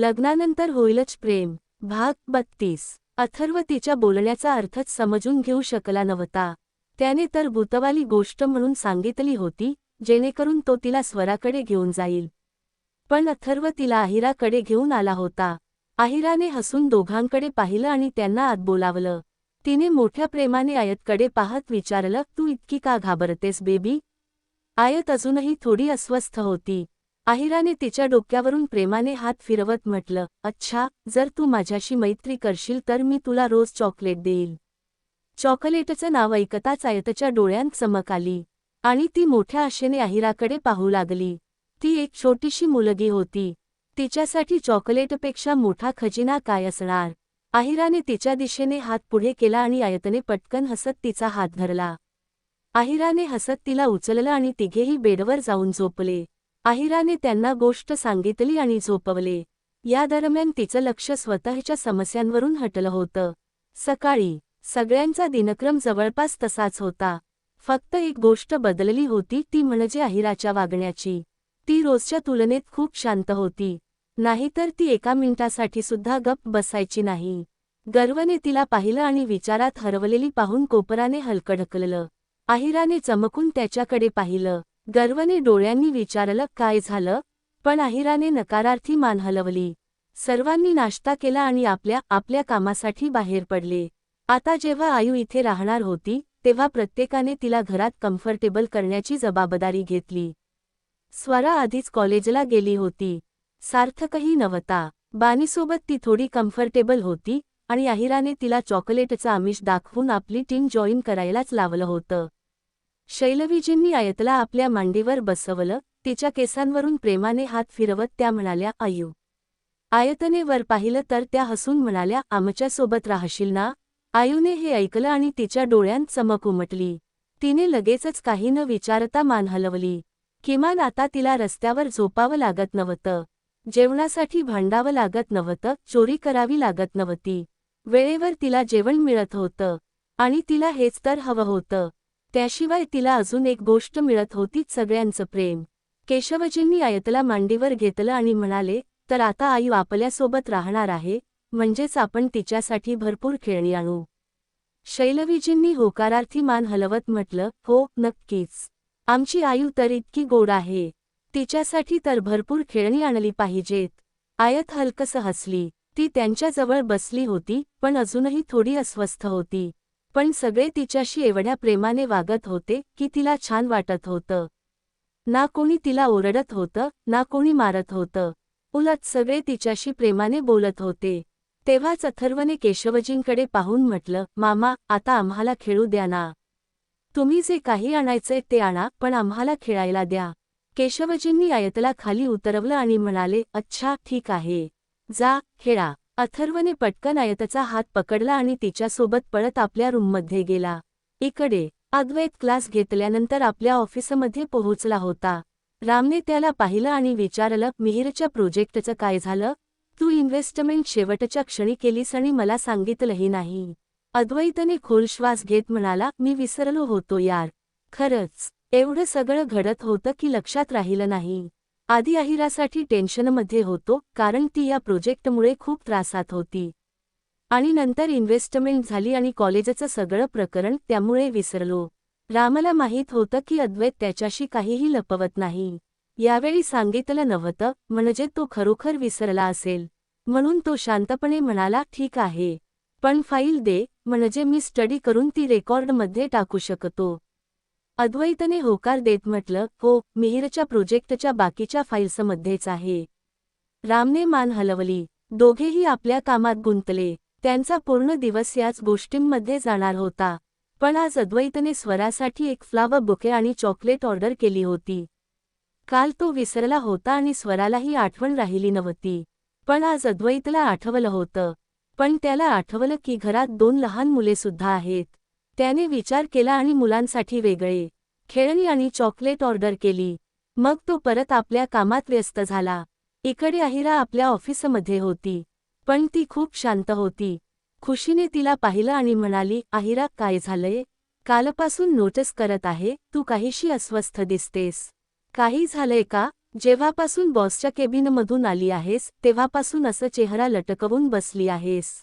लग्नानंतर होईलच प्रेम. भाग बत्तीस. अथर्व तिच्या बोलण्याचा अर्थच समजून घेऊ शकला नव्हता. त्याने तर भूतवाली गोष्ट म्हणून सांगितली होती जेणेकरून तो तिला स्वराकडे घेऊन जाईल. पण अथर्व तिला आहिराकडे घेऊन आला होता. आहिराने हसून दोघांकडे पाहिलं आणि त्यांना आत बोलावलं. तिने मोठ्या प्रेमाने आयतकडे पाहत विचारलं तू इतकी का घाबरतेस बेबी? आयत अजूनही थोडी अस्वस्थ होती. आहिराने तिच्या डोक्यावरून प्रेमाने हात फिरवत म्हटलं अच्छा जर तू माझ्याशी मैत्री करशील तर मी तुला रोज चॉकलेट देईल. चॉकलेटचं नाव ऐकताच आयतच्या डोळ्यांत चमक आली आणि ती मोठ्या आशेने आहिराकडे पाहू लागली. ती एक छोटीशी मुलगी होती. तिच्यासाठी चॉकलेटपेक्षा मोठा खजिना काय असणार? आहिराने तिच्या दिशेने हात पुढे केला आणि आयतने पटकन हसत तिचा हात धरला. आहिराने हसत तिला उचललं आणि तिघेही बेडवर जाऊन झोपले. आहिराने त्यांना गोष्ट सांगितली आणि झोपवले. या दरम्यान तिचं लक्ष स्वतःच्या समस्यांवरून हटलं होतं. सकाळी सगळ्यांचा दिनक्रम जवळपास तसाच होता. फक्त एक गोष्ट बदलली होती ती म्हणजे आहिराच्या वागण्याची. ती रोजच्या तुलनेत खूप शांत होती. नाहीतर ती एका मिनिटासाठी सुद्धा गप्प बसायची नाही. गर्वने तिला पाहिलं आणि विचारात हरवलेली पाहून कोपराने हलकं ढकललं आहिराने चमकून त्याच्याकडे पाहिलं. गर्वने डोळ्यांनी विचारलं काय झालं? पण आहिराने नकारार्थी मान हलवली. सर्वांनी नाश्ता केला आणि आपल्या आपल्या कामासाठी बाहेर पडले. आता जेव्हा आयु इथे राहणार होती तेव्हा प्रत्येकाने तिला घरात कम्फर्टेबल करण्याची जबाबदारी घेतली. स्वरा आधीच कॉलेजला गेली होती. सार्थकही नव्हता. बानीसोबत ती थोडी कम्फर्टेबल होती आणि आहिराने तिला चॉकलेटचा आमिष दाखवून आपली टीम जॉईन करायलाच लावलं होतं. शैलवीजींनी आयतला आपल्या मांडीवर बसवलं तिच्या केसांवरून प्रेमाने हात फिरवत त्या म्हणाल्या आयु. आयतने वर पाहिलं तर त्या हसून म्हणाल्या आमच्यासोबत राहशील ना? आयुने हे ऐकलं आणि तिच्या डोळ्यांत चमक उमटली. तिने लगेचच काही न विचारता मान हलवली. किमान आता तिला रस्त्यावर झोपावं लागत नव्हतं. जेवणासाठी भांडावं लागत नव्हतं चोरी करावी लागत नव्हती. वेळेवर तिला जेवण मिळत होतं. आणि तिला हेच तर हवं होतं. त्याशिवाय तिला अजून एक गोष्ट मिळत होती सगळ्यांचं प्रेम. केशवजींनी आयतला मांडीवर घेतलं आणि म्हणाले तर आता आई आपल्यासोबत राहणार आहे म्हणजेच आपण तिच्यासाठी भरपूर खेळणी आणू. शैलवीजींनी होकारार्थी मान हलवत म्हटलं हो नक्कीच. आमची आयू तर इतकी गोड आहे. तिच्यासाठी तर भरपूर खेळणी आणली पाहिजेत. आयत हलकस हसली. ती त्यांच्याजवळ बसली होती पण अजूनही थोडी अस्वस्थ होती. पण सगळे तिच्याशी एवढ्या प्रेमाने वागत होते की तिला छान वाटत होतं. ना कोणी तिला ओरडत होतं ना कोणी मारत होतं. उलट सगळे तिच्याशी प्रेमाने बोलत होते. तेव्हाच अथर्वने केशवजींकडे पाहून म्हटलं मामा आता आम्हाला खेळू द्या ना. तुम्ही जे काही आणायचंय ते आणा पण आम्हाला खेळायला द्या. केशवजींनी आयतला खाली उतरवलं आणि म्हणाले अच्छा ठीक आहे. जा खेळा. अथर्वने पटकन आयतचा हात पकडला आणि तिच्यासोबत पळत आपल्या रूममध्ये गेला. इकडे अद्वैत क्लास घेतल्यानंतर आपल्या ऑफिसमध्ये पोहोचला होता. रामने त्याला पाहिलं आणि विचारलं मिहिरच्या प्रोजेक्टचं काय झालं? तू इन्व्हेस्टमेंट शेवटच्या क्षणी केलीस आणि मला सांगितलंही नाही अद्वैतने खोल श्वास घेत म्हणाला मी विसरलो होतो यार. खरंच एवढं सगळं घडत होतं की लक्षात राहिलं नाही. आधी अहिरासाठी टेन्शनमध्ये होतो कारण ती या प्रोजेक्टमुळे खूप त्रासात होती. आणि नंतर इन्व्हेस्टमेंट झाली आणि कॉलेजचं सगळं प्रकरण त्यामुळे विसरलो. रामला माहीत होतं की अद्वैत त्याच्याशी काहीही लपवत नाही. यावेळी सांगितलं नव्हतं म्हणजे तो खरोखर विसरला असेल. म्हणून तो शांतपणे म्हणाला ठीक आहे. पण फाईल दे म्हणजे मी स्टडी करून ती रेकॉर्डमध्ये टाकू शकतो. अद्वैतने होकार देत म्हटलं हो मिहिरच्या प्रोजेक्टच्या बाकीच्या फाईल्समध्येच आहे. रामने मान हलवली. दोघेही आपल्या कामात गुंतले. त्यांचा पूर्ण दिवस याच गोष्टींमध्ये जाणार होता. पण आज अद्वैतने स्वरासाठी एक फ्लावर बुके आणि चॉकलेट ऑर्डर केली होती. काल तो विसरला होता आणि स्वरालाही आठवण राहिली नव्हती. पण आज अद्वैतला आठवलं होतं. पण त्याला आठवलं की घरात दोन लहान मुले सुद्धा आहेत. त्याने विचार केला आणि मुलांसाठी वेगळे. खेळणी आणि चॉकलेट ऑर्डर केली. मग तो परत आपल्या कामात व्यस्त झाला. इकडे अहिरा आपल्या ऑफिसमध्ये होती. पण ती खूप शांत होती. खुशीने तिला पाहिलं आणि म्हणाली अहिरा काय झालंय? कालपासून नोटीस करत आहे तू काहीशी अस्वस्थ दिसतेस. काही झालंय का? जेव्हापासून बॉसच्या केबिनमधून आली आहेस तेव्हापासून असं चेहरा लटकवून बसली आहेस.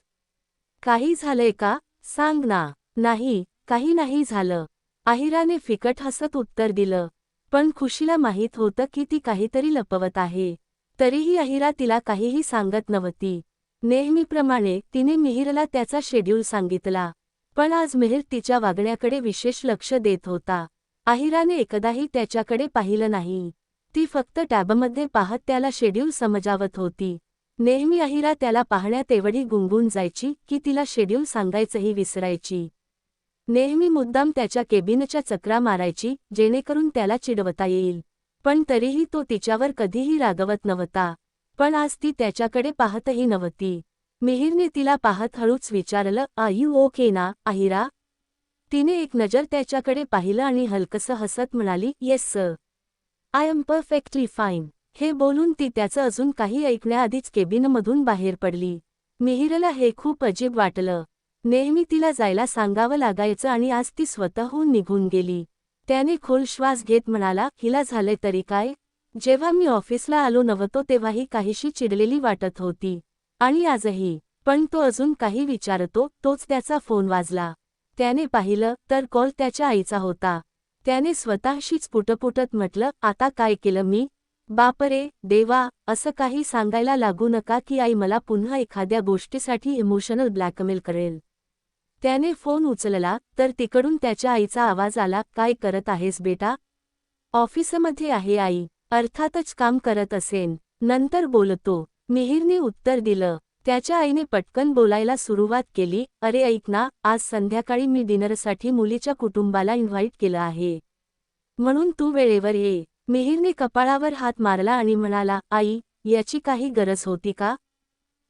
काही झालंय का? सांग ना. नाही काही नाही झालं. आहिराने फिकट हसत उत्तर दिलं. पण खुशीला माहीत होतं की ती काहीतरी लपवत आहे. तरीही अहिरा तिला काहीही सांगत नव्हती. नेहमीप्रमाणे तिने मिहिरला त्याचा शेड्यूल सांगितला. पण आज मिहिर तिच्या वागण्याकडे विशेष लक्ष देत होता. आहिराने एकदाही त्याच्याकडे पाहिलं नाही. ती फक्त टॅबमध्ये पाहत त्याला शेड्यूल समजावत होती. नेहमी अहिरा त्याला पाहण्यात एवढी गुंगून जायची की तिला शेड्यूल सांगायचंही विसरायची. नेहमी मुद्दाम त्याच्या केबिनच्या चक्रा मारायची जेणेकरून त्याला चिडवता येईल. पण तरीही तो तिच्यावर कधीही रागवत नव्हता. पण आज ती त्याच्याकडे पाहतही नव्हती. मिहिरने तिला पाहत हळूच विचारलं आयू ओके ना आहिरा तिने एक नजर त्याच्याकडे पाहिलं आणि हलकसं हसत म्हणाली yes sir I am perfectly fine हे बोलून ती त्याचं अजून काही ऐकण्याआधीच केबिनमधून बाहेर पडली. मिहिरला हे खूप अजीब वाटलं. नेहमी तिला जायला सांगावं लागायचं आणि आज ती स्वतःहून निघून गेली. त्याने खोल श्वास घेत म्हणाला हिला झालंय तरी काय? जेव्हा मी ऑफिसला आलो नव्हतो तेव्हाही काहीशी चिडलेली वाटत होती. आणि आजही. पण तो अजून काही विचारतो तोच त्याचा फोन वाजला. त्याने पाहिलं तर कॉल त्याच्या आईचा होता. त्याने स्वतःशीच पुटपुटत म्हटलं आता काय केलं मी? बापरे देवा असं काही सांगायला लागू नका की आई मला पुन्हा एखाद्या गोष्टीसाठी इमोशनल ब्लॅकमेल करेल. त्याने फोन उचलला तर तिकडून त्याच्या आईचा आवाज आला काय करत आहेस बेटा? ऑफिसमध्ये आहे आई अर्थातच काम करत असेन. नंतर बोलतो मिहिरने उत्तर दिलं. त्याच्या आईने पटकन बोलायला सुरुवात केली अरे ऐक ना आज संध्याकाळी मी डिनरसाठी मुलीच्या कुटुंबाला इन्व्हाइट केलं आहे. म्हणून तू वेळेवर ये. मिहिरने कपाळावर हात मारला आणि म्हणाला आई याची काही गरज होती का?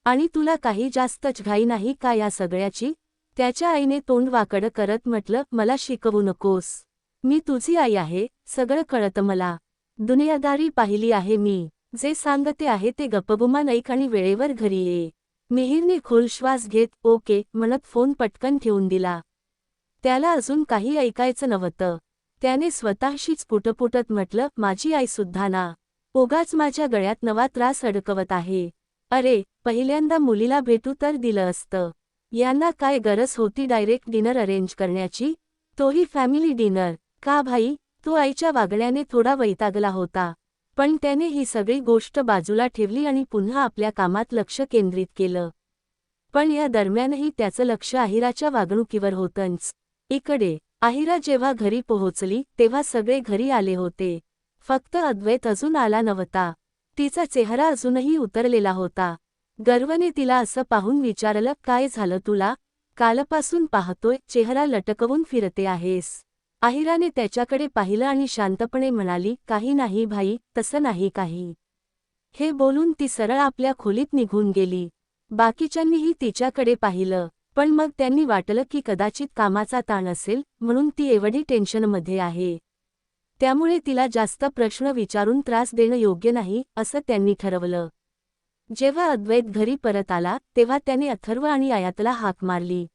आणि तुला काही जास्तच घाई नाही का या सगळ्याची? त्याच्या आईने तोंड वाकडं करत म्हटलं मला शिकवू नकोस. मी तुझी आई आहे सगळं कळतं मला. दुनियादारी पाहिली आहे मी. जे सांगते आहे ते गप्पगुमान ऐक आणि वेळेवर घरी ये. मिहिरने खोल श्वास घेत ओके म्हणत फोन पटकन ठेवून दिला. त्याला अजून काही ऐकायचं नव्हतं. त्याने स्वतःशीच पुटपुटत म्हटलं माझी आई सुद्धा ना. ओगाच माझ्या गळ्यात नवा त्रास अडकवत आहे. अरे पहिल्यांदा मुलीला भेटू तर दिलं असतं. यांना काय गरज होती डायरेक्ट डिनर अरेंज करण्याची? तोही फॅमिली डिनर का भाई? तो आईच्या वागण्याने थोडा वैतागला होता. पण त्याने ही सगळी गोष्ट बाजूला ठेवली आणि पुन्हा आपल्या कामात लक्ष केंद्रित केलं. पण या दरम्यानही त्याचं लक्ष आहिराच्या वागणुकीवर होतंच. इकडे आहिरा जेव्हा घरी पोहोचली तेव्हा सगळे घरी आले होते. फक्त अद्वैत अजून आला नव्हता. तिचा चेहरा अजूनही उतरलेला होता. गर्वने तिला असं पाहून विचारलं काय झालं तुला? कालपासून पाहतोय चेहरा लटकवून फिरते आहेस. आहिराने त्याच्याकडे पाहिलं आणि शांतपणे म्हणाली काही नाही भाई तसं नाही काही. हे बोलून ती सरळ आपल्या खोलीत निघून गेली. बाकीच्यांनीही तिच्याकडे पाहिलं पण मग त्यांनी वाटलं की कदाचित कामाचा ताण असेल म्हणून ती एवढी टेन्शनमध्ये आहे. त्यामुळे तिला जास्त प्रश्न विचारून त्रास देणं योग्य नाही असं त्यांनी ठरवलं. जेव्हा अद्वैत घरी परत आला तेव्हा त्याने अथर्व आणि आयातला हाक मारली.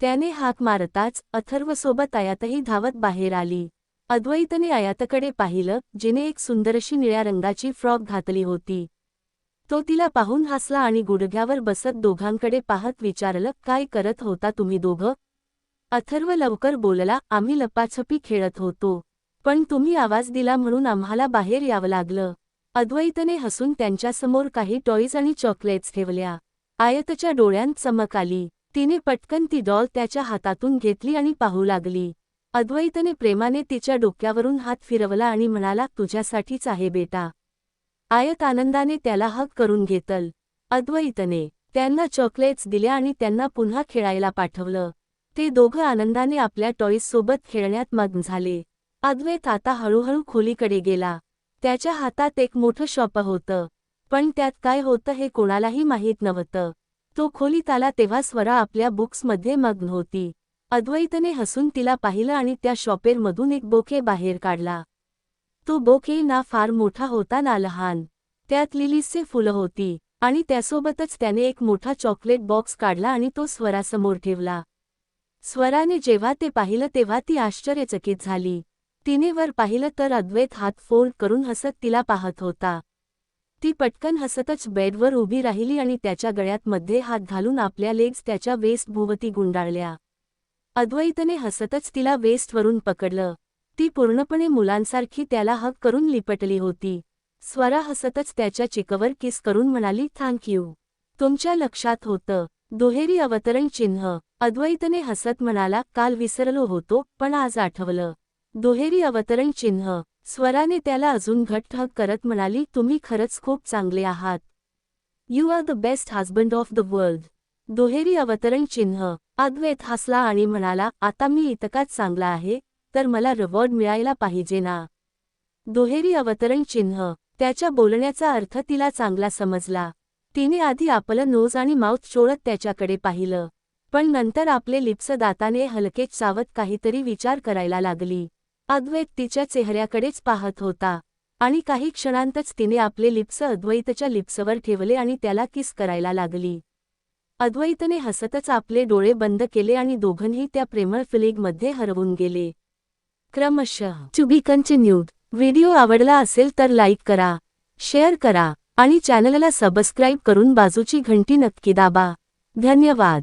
त्याने हाक मारताच अथर्वसोबत आयातही धावत बाहेर आली. अद्वैतने आयातकडे पाहिलं जिने एक सुंदरशी निळ्या रंगाची फ्रॉक घातली होती. तो तिला पाहून हसला आणि गुडघ्यावर बसत दोघांकडे पाहत विचारलं काय करत होता तुम्ही दोघं? अथर्व लवकर बोलला आम्ही लपाछपी खेळत होतो. पण तुम्ही आवाज दिला म्हणून आम्हाला बाहेर यावं लागलं. अद्वैतने हसून त्यांच्यासमोर काही टॉईज आणि चॉकलेट्स ठेवल्या. आयतच्या डोळ्यांत चमक आली. तिने पटकन ती डॉल त्याच्या हातातून घेतली आणि पाहू लागली. अद्वैतने प्रेमाने तिच्या डोक्यावरून हात फिरवला आणि म्हणाला तुझ्यासाठीच आहे बेटा. आयत आनंदाने त्याला हक करून घेतल. अद्वैतने त्यांना चॉकलेट्स दिल्या आणि त्यांना पुन्हा खेळायला पाठवलं. ते दोघं आनंदाने आपल्या टॉईजसोबत खेळण्यात मग्न झाले. अद्वैत आता हळूहळू खोलीकडे गेला. त्याच्या हातात एक मोठं शॉप होतं. पण त्यात काय होतं हे कोणालाही माहीत नव्हतं. तो खोलीत आला तेव्हा स्वरा आपल्या बुक्समध्ये मग्न होती. अद्वैतने हसून तिला पाहिलं आणि त्या शॉपेरमधून एक बोके बाहेर काढला. तो बोके ना फार मोठा होता ना लहान. त्यात लिलीसचे फुलं होती आणि त्यासोबतच त्याने एक मोठा चॉकलेट बॉक्स काढला आणि तो स्वरासमोर ठेवला. स्वराने जेव्हा ते पाहिलं तेव्हा ती आश्चर्यचकित झाली. तिने वर पाहिलं तर अद्वैत हात फोल्ड करून हसत तिला पाहत होता. ती पटकन हसतच बेडवर उभी राहिली आणि त्याच्या गळ्यात मध्ये हात घालून आपल्या लेग्स त्याच्या वेस्ट भोवती गुंडाळल्या. अद्वैतने हसतच तिला वेस्टवरून पकडलं. ती पूर्णपणे मुलांसारखी त्याला हक करून लिपटली होती. स्वरा हसतच त्याच्या चिकवर किस करून म्हणाली थँक यू तुमच्या लक्षात होतं. दुहेरी अवतरण चिन्ह. अद्वैतने हसत म्हणाला काल विसरलो होतो पण आज आठवलं. दुहेरी अवतरण चिन्ह. स्वराने त्याला अजून घट्ट करत म्हणाली तुम्ही खरंच खूप चांगले आहात. You are the best husband of the world दुहेरी अवतरण चिन्ह. अद्वैत हसला आणि म्हणाला आता मी इतकाच चांगला आहे तर मला रिवॉर्ड मिळायला पाहिजे ना? दुहेरी अवतरण चिन्ह. त्याच्या बोलण्याचा अर्थ तिला चांगला समजला. तिने आधी आपलं नोज आणि माउथ चोळत त्याच्याकडे पाहिलं. पण नंतर आपले लिप्स दाताने हलकेच चावत काहीतरी विचार करायला लागली. अद्वैत तिच्या चेहऱ्याकडेच पाहत होता. आणि काही क्षणांतच तिने आपले लिप्स अद्वैतच्या लिप्सवर ठेवले आणि त्याला किस करायला लागली. अद्वैतने हसतच आपले डोळे बंद केले आणि दोघंही त्या प्रेमळ फिलिगमध्ये हरवून गेले. क्रमशः टू बी कंटिन्यूड व्हिडिओ आवडला असेल तर लाईक करा शेअर करा आणि चॅनलला सबस्क्राईब करून बाजूची घंटी नक्की दाबा. धन्यवाद.